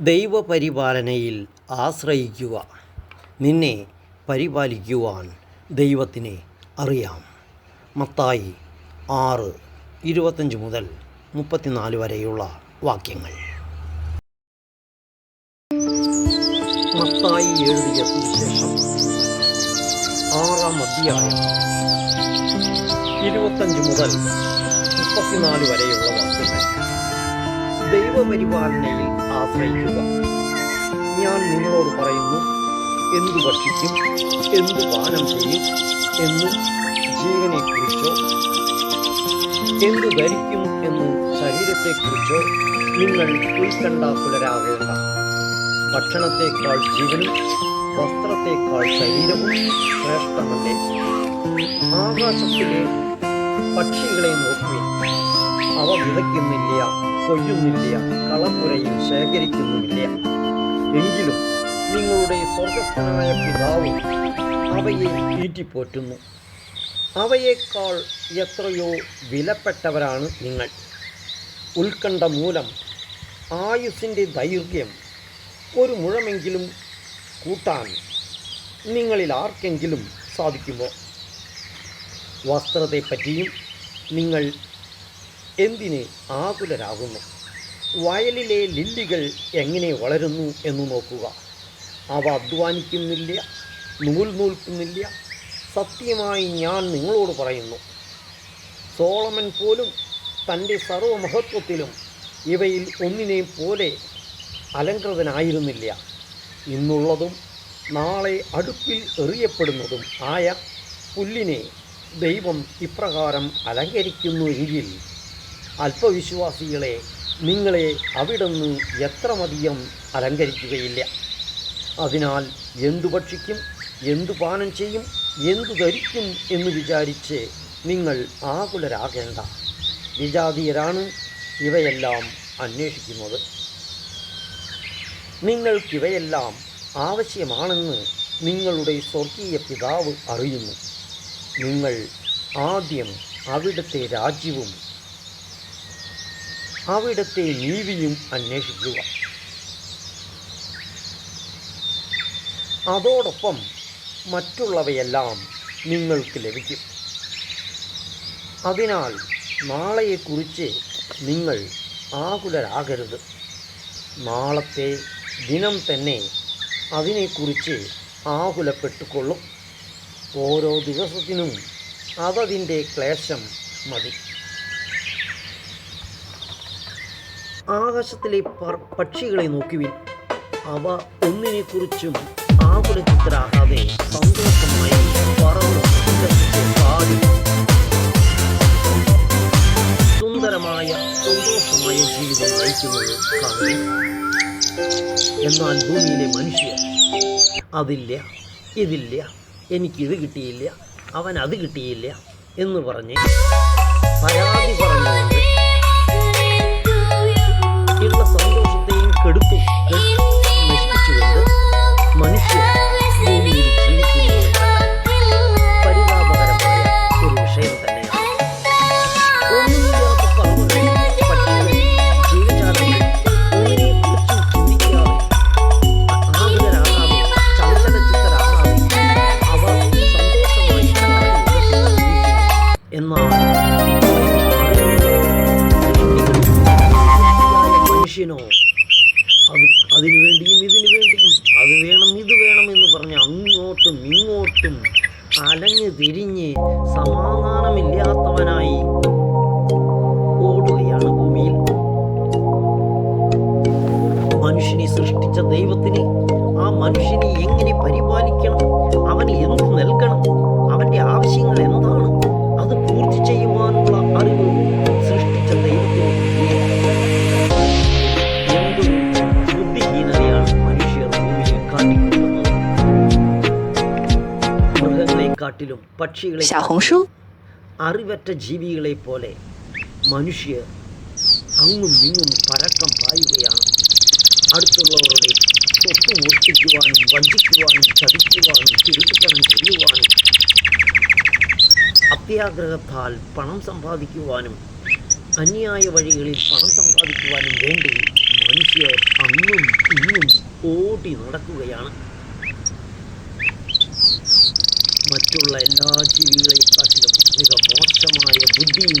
ദൈവപരിപാലനയിൽ ആശ്രയിക്കുക. നിന്നെ പരിപാലിക്കുവാൻ ദൈവത്തിനെ അറിയാം. മത്തായി ആറ് ഇരുപത്തഞ്ച് മുതൽ മുപ്പത്തിനാല് വരെയുള്ള വാക്യങ്ങൾ. മത്തായി എഴുതിയ സുവിശേഷം ആറാം അധ്യായം ഇരുപത്തഞ്ച് മുതൽ മുപ്പത്തിനാല് വരെയുള്ള വാക്യങ്ങൾ. ദൈവപരിപാലനയിൽ ആശ്രയിക്കുക. ഞാൻ നിങ്ങളോട് പറയുന്നു എന്തു ഭക്ഷിക്കും എന്തു പാനം ചെയ്യും എന്ന് ജീവനെക്കുറിച്ചോ എന്തു ധരിക്കും എന്ന് ശരീരത്തെക്കുറിച്ചോ നിങ്ങൾ ഉത്കണ്ഠാകുലരാകേണ്ട ഭക്ഷണത്തെക്കാൾ ജീവനും വസ്ത്രത്തെക്കാൾ ശരീരവും ശ്രേഷ്ഠമല്ലേ? ആകാശത്തിലെ പക്ഷികളെ നോക്കി അവ വിതയ്ക്കുന്നില്ല. കൊയ്യുന്നില്ല കളപ്പുരയിൽ ശേഖരിക്കുന്നുമില്ല. എങ്കിലും നിങ്ങളുടെ സ്വർഗസ്ഥനായ പിതാവ് അവയെ തീറ്റിപ്പോറ്റുന്നു. അവയേക്കാൾ എത്രയോ വിലപ്പെട്ടവരാണ് നിങ്ങൾ. ഉത്കണ്ഠ മൂലം ആയുസിന്റെ ദൈർഘ്യം ഒരു മുഴമെങ്കിലും കൂട്ടാൻ നിങ്ങളിൽ ആർക്കെങ്കിലും സാധിക്കുമോ? വസ്ത്രത്തെപ്പറ്റിയും നിങ്ങൾ എന്തിന് ആകുലരാകുന്നു? വയലിലെ ലില്ലികൾ എങ്ങനെ വളരുന്നു എന്ന് നോക്കുക. അവ അധ്വാനിക്കുന്നില്ല നൂൽ നൂൽക്കുന്നില്ല സത്യമായി ഞാൻ നിങ്ങളോട് പറയുന്നു സോളമൻ പോലും തന്റെ സർവമഹത്വത്തിലും ഇവയിൽ ഒന്നിനെയും പോലെ അലങ്കൃതനായിരുന്നില്ല. ഇന്നുള്ളതും നാളെ അടുപ്പിൽ എറിയപ്പെടുന്നതും ആയ പുല്ലിനെ ദൈവം ഇപ്രകാരം അലങ്കരിക്കുന്നു എങ്കിൽ അല്പവിശ്വാസികളെ നിങ്ങളെ അവിടുന്ന് എത്രമധികം അലങ്കരിക്കുകയില്ല. അതിനാൽ എന്തു ഭക്ഷിക്കും എന്തു പാനം ചെയ്യും എന്തു ധരിക്കും എന്ന് വിചാരിച്ച് നിങ്ങൾ ആകുലരാകേണ്ട. വിജാതീയരാണ് ഇവയെല്ലാം അന്വേഷിക്കുന്നത്. നിങ്ങൾക്കിവയെല്ലാം ആവശ്യമാണെന്ന് നിങ്ങളുടെ സ്വർഗീയ പിതാവ് അറിയുന്നു. നിങ്ങൾ ആദ്യം അവിടുത്തെ രാജ്യവും അവിടുത്തെ നീതിയും അന്വേഷിക്കുക. അതോടൊപ്പം മറ്റുള്ളവയെല്ലാം നിങ്ങൾക്ക് ലഭിക്കും. അതിനാൽ നാളെയെക്കുറിച്ച് നിങ്ങൾ ആകുലരാകരുത്. നാളത്തെ ദിനം തന്നെ അതിനെക്കുറിച്ച് ആകുലപ്പെട്ടുകൊള്ളും. ഓരോ ദിവസത്തിനും അതതിന്റെ ക്ലേശം മതി. ആകാശത്തിലെ പക്ഷികളെ നോക്കുവിൻ. അവ ഒന്നിനെക്കുറിച്ചും ആകുലചിത്തരാകാതെ സന്തോഷമായി പറന്ന് സുന്ദരമായ സന്തോഷമായ ജീവിതം നയിക്കുന്നത് എന്നാൽ ഭൂമിയിലെ മനുഷ്യർ അതില്ല ഇതില്ല എനിക്കിത് കിട്ടിയില്ല അവൻ അത് കിട്ടിയില്ല എന്ന് പറഞ്ഞ് പരാതി പറഞ്ഞുകൊണ്ട് മനുഷ്യനോ? അത് അതിനു വേണ്ടിയും ഇതിനു വേണ്ടിയും അത് വേണം ഇത് വേണം എന്ന് പറഞ്ഞ് അങ്ങോട്ടും ഇങ്ങോട്ടും അലഞ്ഞ് തിരിഞ്ഞ് സമാധാനമില്ലാത്തവനായി ഓടുകയാണ് ഭൂമിയിൽ. മനുഷ്യനെ സൃഷ്ടിച്ച ദൈവത്തിന് ആ മനുഷ്യനെ എങ്ങനെ മൃഗങ്ങളെക്കാട്ടിലും പക്ഷികളെ 小红书， അറിവറ്റ ജീവികളെ പോലെ മനുഷ്യർ അങ്ങും ഇങ്ങും പരക്കം പായുകയാണ് അടുത്തുള്ളവരുടെ സ്വത്ത് മോഷ്ടിക്കുവാനും വഞ്ചിക്കുവാനും ചതിക്കുവാനും തിരുത്തണം ചെയ്യുവാനും അത്യാഗ്രഹത്താൽ പണം സമ്പാദിക്കുവാനും അന്യായ വഴികളിൽ പണം സമ്പാദിക്കുവാനും വേണ്ടി മനുഷ്യർ അങ്ങും ഓടി നടക്കുകയാണ് മറ്റുള്ള എല്ലാ ജീവികളെക്കാട്ടിലും മിക മോശമായ ബുദ്ധിയും